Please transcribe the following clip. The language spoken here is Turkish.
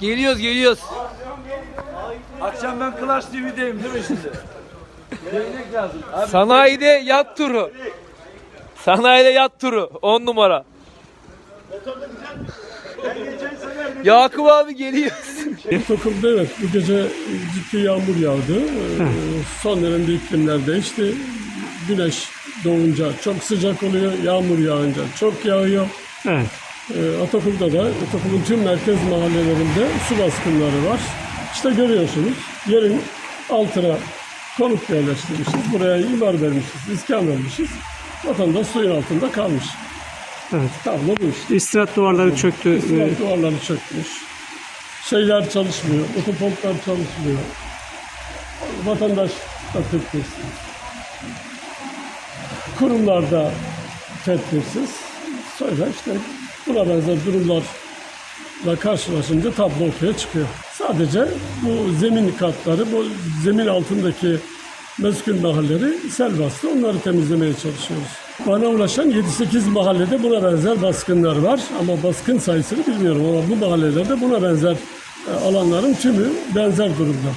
Geliyoruz geliyoruz. Akşam ben Clash TV'deyim değil mi şimdi? Değnek lazım. Abi Sanayide yat turu. Sanayide yat turu. 10 numara. Yakup abi geliyor. Tokum'da evet bu gece ciddi yağmur yağdı. Son dönemde iklimler değişti. Güneş doğunca çok sıcak oluyor, yağmur yağınca çok yağıyor. Evet. Ee, Atakum'da da Atakum'un tüm merkez mahallelerinde su baskınları var. İşte görüyorsunuz yerin altına konut yerleştirmişiz. Buraya imar vermişiz, iskan vermişiz. Vatandaş suyun altında kalmış. Evet. Tablo bu işte. İstirahat duvarları çöktü. Ee, duvarları çökmüş. Şeyler çalışmıyor, otopomplar çalışmıyor. Vatandaş da tedbirsiz. Kurumlarda tedbirsiz. Sonra işte buna benzer durumlarla karşılaşınca tablo ortaya çıkıyor. Sadece bu zemin katları, bu zemin altındaki meskun mahalleleri sel bastı. Onları temizlemeye çalışıyoruz. Bana ulaşan 7-8 mahallede buna benzer baskınlar var. Ama baskın sayısını bilmiyorum ama bu mahallelerde buna benzer e, alanların tümü benzer durumda.